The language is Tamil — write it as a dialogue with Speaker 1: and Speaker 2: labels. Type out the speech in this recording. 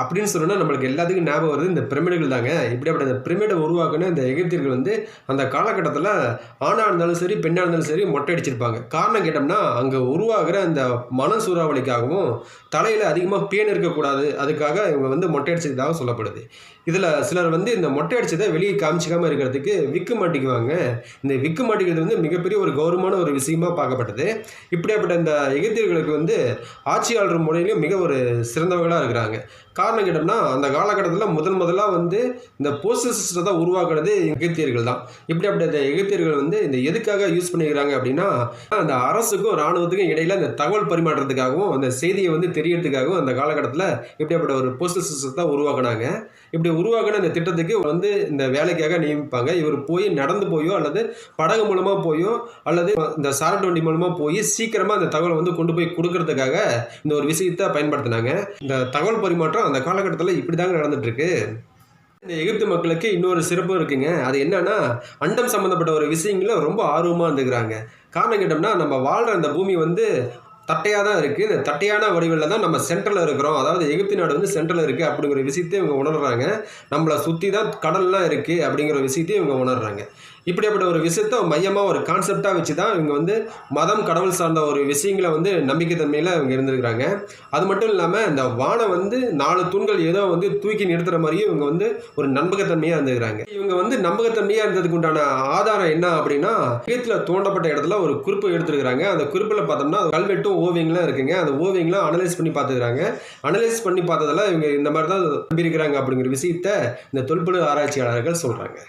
Speaker 1: அப்படின்னு சொன்னோன்னா நம்மளுக்கு எல்லாத்துக்கும் ஞாபகம் வருது. இந்த பிரமிடுகள் தாங்க. இப்படிப்பட்ட இந்த பிரமிடை உருவாக்குன இந்த எகிப்தியர்கள் வந்து அந்த காலகட்டத்தில் ஆணாக இருந்தாலும் சரி பெண்ணாக இருந்தாலும் சரி மொட்டை அடிச்சிருப்பாங்க. காரணம் கேட்டோம்னா அங்கே உருவாகிற அந்த மன சூறாவளிக்காகவும் தலையில் அதிகமாக பேன் இருக்கக்கூடாது. அதுக்காக இவங்க வந்து மொட்டை அடிச்சதாக சொல்லப்படுது. இதில் சிலர் வந்து இந்த மொட்டை அடிச்சதை வெளியே காமிச்சிக்காமல் இருக்கிறதுக்கு விக்கு மாட்டிக்குவாங்க. இந்த விக்கு மாட்டிக்கிறது வந்து மிகப்பெரிய ஒரு கௌரவமான ஒரு விஷயமா பார்க்கப்பட்டது. இப்படியாப்பட்ட இந்த எகிப்தியர்களுக்கு வந்து ஆட்சியாளர் முறையிலும் மிக ஒரு சிறந்தவர்களாக இருக்கிறாங்க. காரணம் கேட்டோம்னா அந்த காலகட்டத்தில் முதன் முதலாக வந்து இந்த போஸ்டல் சிஸ்டத்தை உருவாக்குனது எகிப்தியர்கள் தான். இப்படியாப்பட்ட இந்த எகிப்தியர்கள் வந்து இந்த எதுக்காக யூஸ் பண்ணிக்கிறாங்க அப்படின்னா அந்த அரசுக்கும் இராணுவத்துக்கும் இடையில அந்த தகவல் பரிமாற்றத்துக்காகவும் அந்த செய்தியை வந்து தெரியறதுக்காகவும் அந்த காலகட்டத்தில் இப்படியாப்பட்ட ஒரு போஸ்டல் சிஸ்டத்தை உருவாக்குனாங்க. இப்படி உருவாக்கின இந்த திட்டத்துக்கு வந்து இந்த வேலைக்காக நியமிப்பாங்க. இவர் போய் நடந்து போயோ அல்லது படகு மூலமாக போயோ அல்லது இந்த சாரட் வண்டி மூலமாக போய் சீக்கிரமாக அந்த தகவலை வந்து கொண்டு போய் கொடுக்கறதுக்காக இந்த ஒரு விஷயத்தை பயன்படுத்தினாங்க. இந்த தகவல் பரிமாற்றம் அந்த காலகட்டத்தில் இப்படி தாங்க நடந்துட்டுருக்கு. இந்த எகிப்து மக்களுக்கு இன்னொரு சிறப்பு இருக்குங்க. அது என்னன்னா அண்டம் சம்மந்தப்பட்ட ஒரு விஷயங்கள ரொம்ப ஆர்வமாக இருந்துக்கிறாங்க. காரணம் கேட்டோம்னா நம்ம வாழ்கிற அந்த பூமி வந்து தட்டையாக தான் இருக்குது இந்த தட்டையான வடிவில் தான் நம்ம சென்ட்ரலில் இருக்கிறோம். அதாவது எகிப்து நாடு வந்து சென்ட்ரலில் இருக்குது அப்படிங்கிற விஷயத்தையும் இவங்க உணர்றாங்க. நம்மளை சுற்றி தான் கடல்லாம் இருக்குது அப்படிங்கிற விஷயத்தையும் இவங்க உணர்றாங்க. இப்படியாப்பட்ட ஒரு விஷயத்த மையமாக ஒரு கான்செப்டாக வச்சு தான் இவங்க வந்து மதம் கடவுள் சார்ந்த ஒரு விஷயங்களை வந்து நம்பிக்கைத்தன்மையில் இவங்க இருந்திருக்கிறாங்க. அது மட்டும் இல்லாமல் இந்த வானம் வந்து நாலு தூண்கள் ஏதோ வந்து தூக்கி நிறுத்துற மாதிரியும் இவங்க வந்து ஒரு நம்பகத்தன்மையாக இருந்துக்கிறாங்க இவங்க வந்து நம்பகத்தன்மையாக இருந்ததுக்கு உண்டான ஆதாரம் என்ன அப்படின்னா எகிப்தில் தோண்டப்பட்ட இடத்துல ஒரு குறிப்பு எடுத்துருக்கிறாங்க. அந்த குறிப்பில் பார்த்தோம்னா கல்வெட்டும் ஓவியங்களும் இருக்குங்க. அந்த ஓவியங்களும் அனலைஸ் பண்ணி பார்த்துக்கிறாங்க. அனலைஸ் பண்ணி பார்த்ததெல்லாம் இவங்க இந்த மாதிரி தான் நம்பியிருக்கிறாங்க அப்படிங்கிற விஷயத்த இந்த தொல்பொழு ஆராய்ச்சியாளர்கள் சொல்கிறாங்க